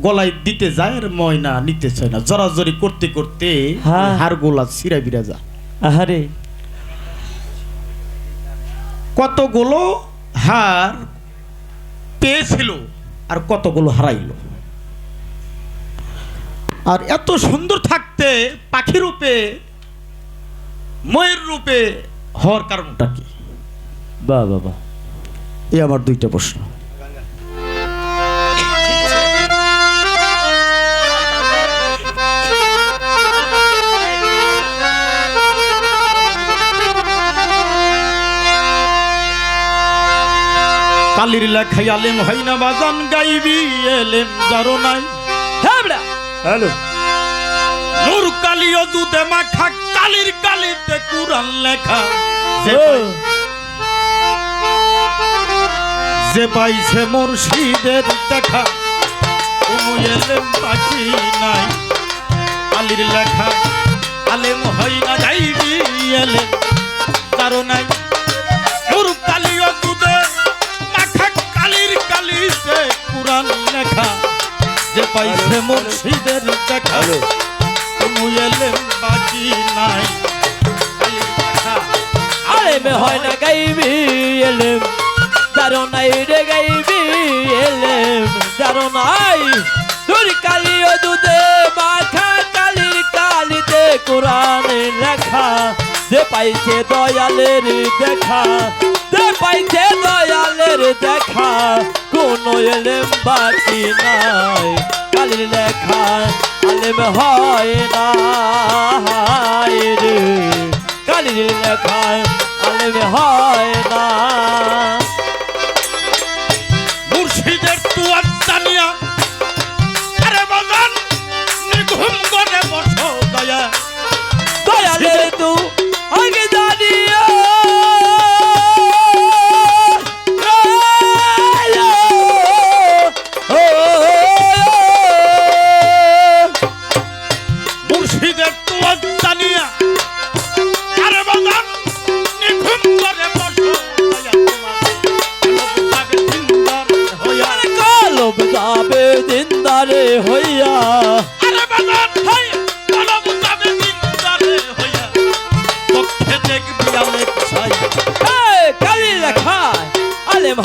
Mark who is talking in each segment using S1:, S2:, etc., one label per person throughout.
S1: গলায় দিতে যায় আর ময়না নিতে চায় না। জরাজরি করতে করতে
S2: হ্যাঁ।
S1: হার গোলা সিরা বিরা যা
S2: আহারে।
S1: কতগুলো হার পেয়েছিল আর কতগুলো হারাইলো। আর এত সুন্দর থাকতে পাখি রূপে ময়ের রূপে হওয়ার কারণটা কি?
S2: বাহ বাবা
S1: এই আমার দুইটা প্রশ্ন। কালির লেখাই আলেম হয় না বাজান গাইবি এলেম যারো নাই।
S2: হ্যাঁ হ্যালো।
S1: নূর কালিও দুধে মাখা কালির কালিতে কুরান লেখা। যে পাইছে মুর্শিদের দেখা কোনো এলেম বাকি নাই। কালির লেখা আলেম হয় না যাইবি এলেম তারও নাই। পাইছে মুর্শিদের দেখা। কোনো এলেম বাকি নাই।
S2: আরে মে হয় না গাইবি এলেম। দারো নাই রে গাইবি এলেম। দারো নাই। তোর কালি ও দুধে মাখা কালির কালিতে কোরআনে লেখা। যে পাইছে দয়ালের দেখা যে পাইছে দয়ালের দেখা। কোন এলেম বাকি নাই। কালির লেখা আলেম হয় না রে। কালির লেখা আলেম হয় না।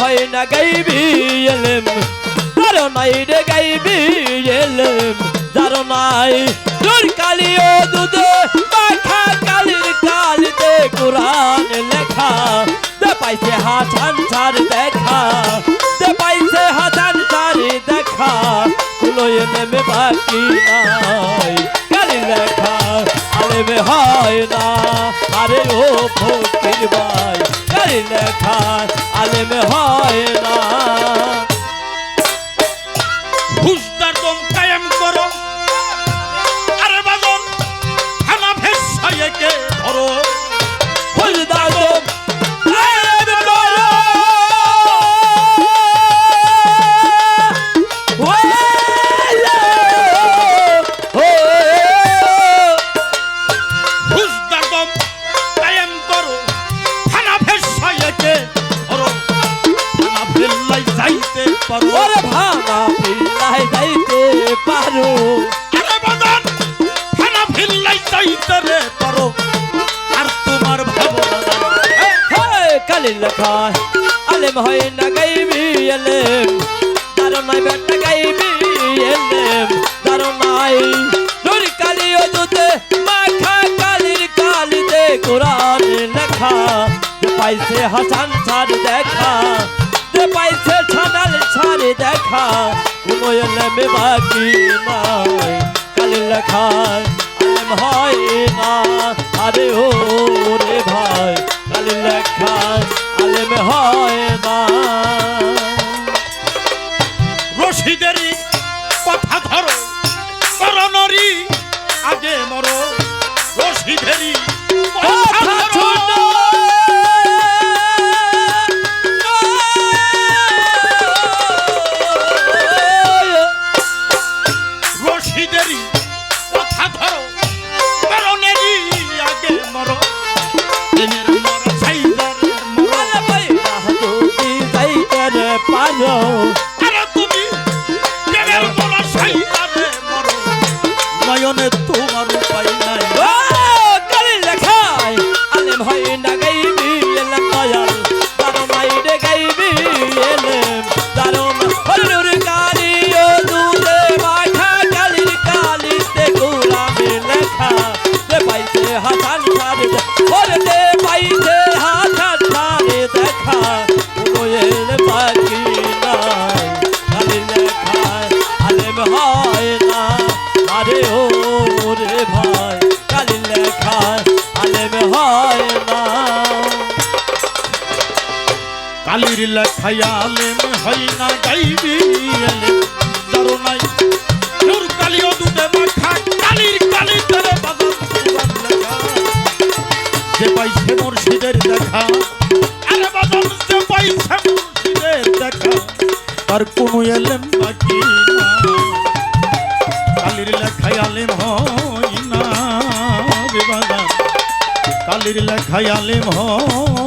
S2: হয় না গাইবি এলেম, যারো নাই রে গাইবি এলেম, যারো নাই তোর কালি ও দুধে, মাখা কালির কালিতে কোরআন লেখা। দে পাইছে হাসান সার দেখা, দে পাইছে হাসান সার দেখা, কুলোয় নেমে বাকি নাই কালি লেখা। আলেমে হয় না, আরে ও ফকির ভাই, কালি লেখা। আলেমে হয় না।
S1: পারো
S2: ওরে ভাঙা পিল্লাই যাইতে পারো।
S1: আরে বাদন খানা ভেল্লাই যাইতে রে পারো। আর তোমার ভাবনা
S2: কালি লেখা আলেম হয় না গাইবি এলেম। দারো নাই বেটা গাইবি এলেম। দারো নাই নুর কালি ও দুতে মাখা কালির কালিতে কোরআন লেখা। যে পাইছে হাসান ছাড় দেখা পাইছে দেখা কোনো এলেমে বাকি নাই। কালি লেখা আলেম হয় না। আরে ও রে ভাই কালি লেখা আলেম হয় না।
S1: রশিদেরই নয়নে তোমার উপায় নাই।
S2: কালি লেখায় আলেম হয় না গাইবি এলাম দয়াল, তারো নাইডে গাইবি এলেম তারো হলুর কালি ও দুধে মাখা কালির কালিতে হাসান ওরে দেখা। কোনো
S1: কালির লেখায় আলেম হয় না গাইবি এলেম যারো নাই। নূর কালি ও দুধে মাখা কালির কালি তেরে বাজার যে পাইছে মুর্শিদের না। কালির আলেম হয়